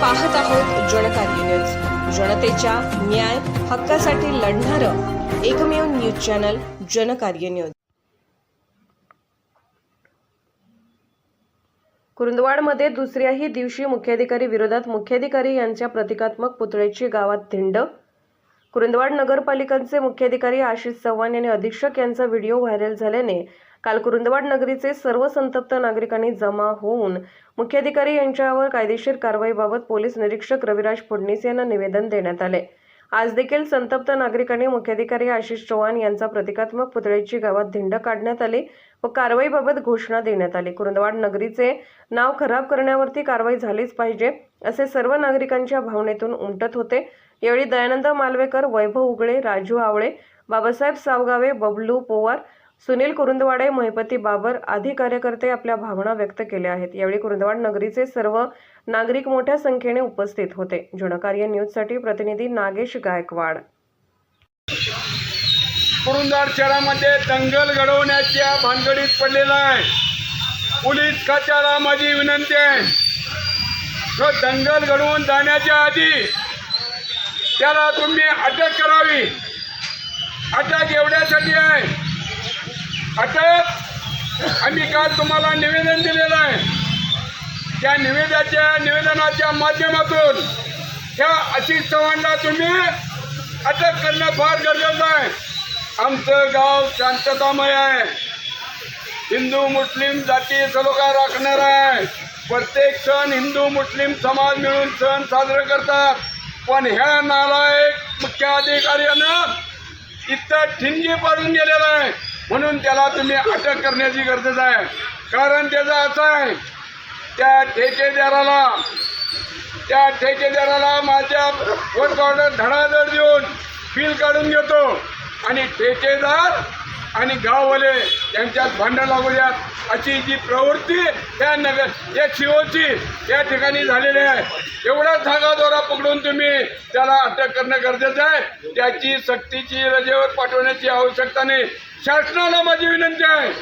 पाहत आहोत जनकार्य न्यूज. जनतेच्या न्याय हक्कासाठी लढणारं एकमेव न्यूज चॅनल जनकार्य न्यूज. कुरुंदवाडमध्ये दुसऱ्याही दिवशी मुख्याधिकारी विरोधात मुख्याधिकारी यांच्या प्रतिकात्मक पुतळ्याची गावात धिंड. कुरुंदवाड नगरपालिकांचे मुख्याधिकारी आशिष चव्हाण यांनी अधीक्षक यांचा व्हिडिओ व्हायरल झाल्याने काल कुरुंदवाड नगरीचे सर्व संतप्त नागरिकांनी जमा होऊन मुख्याधिकारी यांच्यावर कायदेशीर कारवाईबाबत पोलीस निरीक्षक रविराज फडणीस यांना निवेदन देण्यात आले. आज देखील संतप्त नागरिकांनी मुख्याधिकारी आशिष चव्हाण यांचा प्रतिकात्मक पुतळ्याची गावात धिंड काढण्यात आली व कारवाईबाबत घोषणा देण्यात आली. कुरुंदवाड नगरीचे नाव खराब करण्यावरती कारवाई झालीच पाहिजे असे सर्व नागरिकांच्या भावनेतून उमटत होते. यावेळी दयानंद मालवेकर वैभव उगळे राजू आवळे बाबासाहेब सावगावे बबलू पोवार सुनील कुरुंदवाडे महिपती बाबर आदी कार्यकर्ते आपल्या भावना व्यक्त केल्या आहेत. यावेळी कुरुंदवाड नगरीचे सर्व नागरिक मोठ्या संख्येने उपस्थित होते. जनकार्य न्यूजसाठी प्रतिनिधी नागेश गायकवाड. कुरुंदवाड शहरामध्ये दंगल घडवण्याच्या भानगडीत पडलेला आहे. पोलीस खात्याला माझी विनंती आहे. दंगल घडवून जाण्याच्या आधी त्याला तुम्ही अटक करावी. अटक एवढ्यासाठी आहे अटक. आम्ही काल तुम्हाला निवेदन दिलेलं आहे. त्या निवेदाच्या निवेदनाच्या माध्यमातून त्या आशिष चव्हाणला तुम्ही अटक करणं फार गरजेचं आहे. आमचं गाव शांततामय आहे. हिंदू मुस्लिम जाती सलोखा राखणार आहे. प्रत्येक सण हिंदू मुस्लिम समाज मिळून सण साजरे करतात. पण ह्या नालायक मुख्य अधिकाऱ्यानं इथं ठिणगी पाडून गेलेला आहे. म्हणून त्याला तुम्ही अटक करण्याची गरज आहे. कारण त्याचं असं आहे त्या ठेकेदाराला त्या ठेकेदाराला माझ्या वर्क ऑर्डर धडाधड देऊन बिल काढून घेतो. आणि ठेकेदार आणि गाववाले यांच्यात भांडण लागू द्यात अशी जी प्रवृत्ती या नगर या शिवची या ठिकाणी झालेली आहे. एवढा धागा दोरा पकडून तुम्ही त्याला अटक करणं गरजेचं आहे. त्याची सक्तीची रजेवर पाठवण्याची आवश्यकता नाही. शासनाला माझी विनंती आहे.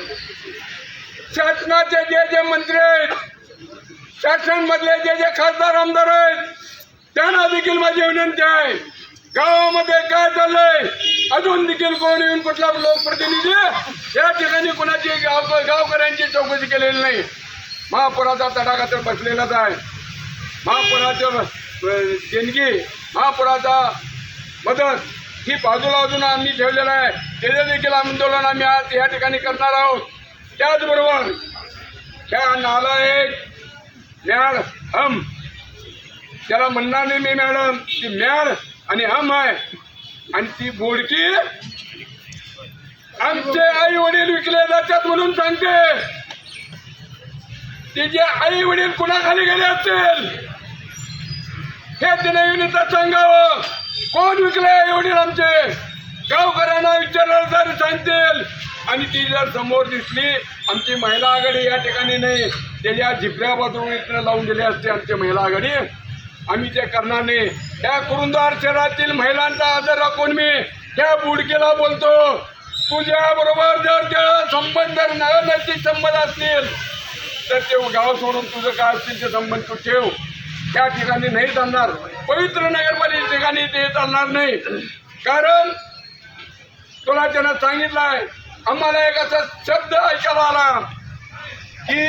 शासनाचे जे जे मंत्री आहेत शासनमधले जे जे खासदार आमदार आहेत त्यांना देखील माझी विनंती आहे. गावामध्ये काय चाललंय? अजून देखील कोण येऊन कुठला लोकप्रतिनिधी? या ठिकाणी कुणाची गाव गावकऱ्यांची चौकशी केलेली नाही. महापुराचा तडाखा तर बसलेलाच आहे. महापुराचं देणगी महापुराचा मदत ही बाजूला अजून आम्ही ठेवलेलं आहे. त्याचे देखील आंदोलन आम्ही आज या ठिकाणी करणार आहोत. त्याचबरोबर ह्या नालायक मॅड हम. त्याला म्हणणार नाही मी मॅडम ती मॅड आणि हा माय आणि ती बोडकी आमचे आई वडील विकले जातात म्हणून सांगते. तिचे आई वडील कुणाखाली गेले असतील? हे तिने विनीता सांगावं. कोण विकले आई वडील आमचे? गावकऱ्यांना विचारलं तर सांगतील. आणि ती जर समोर दिसली आमची महिला आघाडी या ठिकाणी नाही. त्याच्या झिपऱ्या बाजूला लावून दिली असते आमची महिला आघाडी आम्ही ते करणार नाही. त्या कुरुंदार शहरातील महिलांचा आदर राखून मी त्या बुडकीला बोलतो. तुझ्या बरोबर जर त्या संबंध नैतिक संबंध असतील तर ते गाव सोडून तुझं काय असतील ते संबंध तू ठेव. त्या ठिकाणी नाही चालणार. पवित्र नगरपालिका ठिकाणी ते चालणार नाही. कारण तुला त्यानं सांगितलं आहे आम्हाला एक असा शब्द ऐकायला आला की